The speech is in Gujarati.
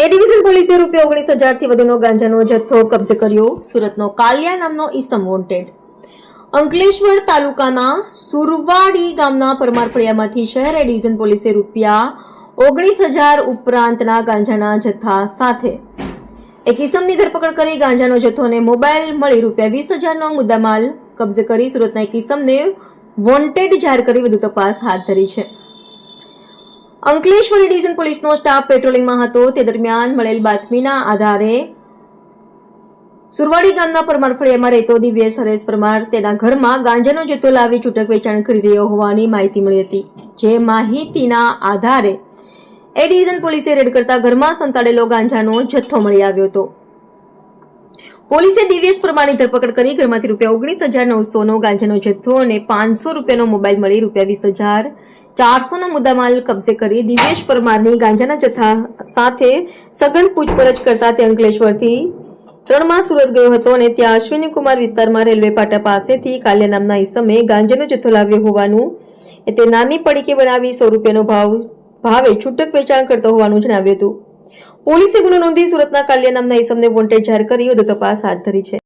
એ ડિવિઝન પોલીસે રૂપિયા ઓગણીસ હજારથી વધુનો ગાંજાનો જથ્થો કબજે કર્યો. સુરતનો કાલિયા નામનો ઈસમ વોન્ટેડ અંકલેશ્વર તાલુકાના સુરવાડી ગામના પરમાર ફળિયામાંથી શહેર એ ડિવિઝન પોલીસે રૂપિયા ઓગણીસ હજાર ઉપરાંતના ગાંજાના જથ્થા સાથે. એક ઇસમની ધરપકડ કરી ગાંજાનો જથ્થો અને મોબાઈલ મળી રૂપિયા વીસ હજારનો મુદ્દામાલ કબજે કરી સુરતના એક ઇસમને વોન્ટેડ જાહેર કરી. વધુ તપાસ હાથ ધરી છે. અંકલેશ્વર ડિવિઝન પોલીસનો સ્ટાફ પેટ્રોલિંગમાં હતો. તે દરમિયાન મળેલ બાતમીના આધારે સુરવાડી ગામના પરમાર ફળિયામાં રહેતો દિવ્યેશ હરેશ પરમાર તેના ઘરમાં ગાંજાનો જથ્થો લાવી છૂટક વેચાણ કરી રહ્યો હોવાની માહિતી મળી હતી. જે માહિતીના આધારે એ ડિવિઝન પોલીસે રેડ કરતા ઘરમાં સંતાડેલો ગાંજાનો જથ્થો મળી આવ્યો હતો. પોલીસે દિવ્યેશ પરમારની ધરપકડ કરી ઘરમાંથી રૂપિયા ઓગણીસ હજાર નવસોનો ગાંજાનો જથ્થો અને પાંચસો રૂપિયાનો મોબાઈલ મળી રૂપિયા વીસ હજાર ચારસોનો મુદ્દામાલ કબજે કરી દિવેશ પરમારની ગાંજાના જથ્થા સાથે સઘન પૂછપરછ કરતા તે અંકલેશ્વરથી ત્રણમાં સુરત ગયો હતો અને ત્યાં અશ્વિની કુમાર વિસ્તારમાં રેલવે પાટા પાસેથી કાલિયા નામના ઈસમે ગાંજાનો જથ્થો લાવ્યો હોવાનું તે નાની પડીકી બનાવી સો રૂપિયાનો ભાવ, ભાવે છૂટક વેચાણ કરતો હોવાનું જણાવ્યું હતું. પોલીસે ગુનો નોંધી સુરતના કાલિયા નામના ઈસમને વોન્ટેડ જાહેર કરી વધુ તપાસ હાથ ધરી છે.